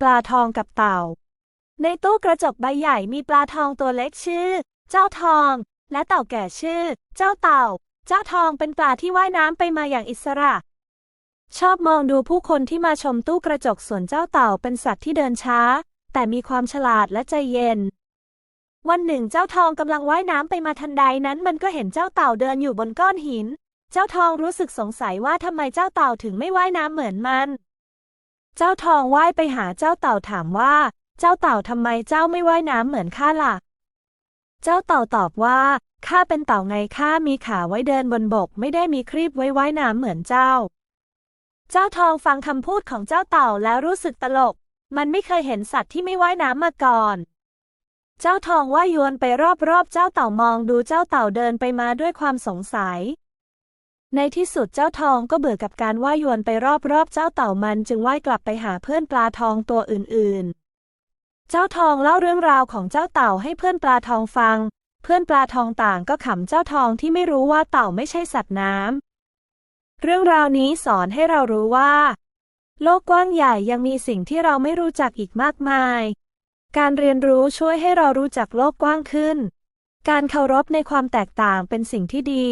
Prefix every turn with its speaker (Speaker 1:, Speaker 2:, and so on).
Speaker 1: ปลาทองกับเต่า ในตู้กระจกใบใหญ่มีปลาทองตัวเล็กชื่อ เจ้าทอง และเต่าแก่ชื่อ เจ้าเต่า เจ้าทองเป็นปลาที่ว่ายน้ำไปมาอย่างอิสระ ชอบมองดูผู้คนที่มาชมตู้กระจกส่วนเจ้าเต่าเป็นสัตว์ที่เดินช้า แต่มีความฉลาดและใจเย็น วันหนึ่งเจ้าทองกำลังว่ายน้ำไปมาทันใดนั้นมันก็เห็นเจ้าเต่าเดินอยู่บนก้อนหิน เจ้าทองรู้สึกสงสัยว่าทำไมเจ้าเต่าถึงไม่ว่ายน้ำเหมือนมัน เจ้าทองว่ายไปหาเจ้าเต่าถามว่า เจ้าเต่าทำไมเจ้าไม่ว่ายน้ำเหมือนข้าล่ะ เจ้าเต่าตอบว่าข้าเป็นเต่าไงข้ามีขาไว้เดินบนบก ไม่ได้มีครีบไว้ว่ายน้ำเหมือนเจ้า เจ้าทองฟังคำพูดของเจ้าเต่าแล้วรู้สึกตลก มันไม่เคยเห็นสัตว์ที่ไม่ว่ายน้ำมาก่อน เจ้าทองว่ายวนไปรอบๆเจ้าเต่ามองดูเจ้าเต่าเดินไปมาด้วยความสงสัย ในที่สุดเจ้าทองก็เบื่อกับการว่ายวนไปรอบๆเจ้าเต่ามันจึงว่ายกลับไปหาเพื่อนปลาทองตัวอื่นๆ เจ้าทองเล่าเรื่องราวของเจ้าเต่าให้เพื่อนปลาทองฟัง เพื่อนปลาทองต่างก็ขำเจ้าทองที่ไม่รู้ว่าเต่าไม่ใช่สัตว์น้ำ เรื่องราวนี้สอนให้เรารู้ว่า โลกกว้างใหญ่ยังมีสิ่งที่เราไม่รู้จักอีกมากมาย การเรียนรู้ช่วยให้เรารู้จักโลกกว้างขึ้น การเคารพในความแตกต่างเป็นสิ่งที่ดี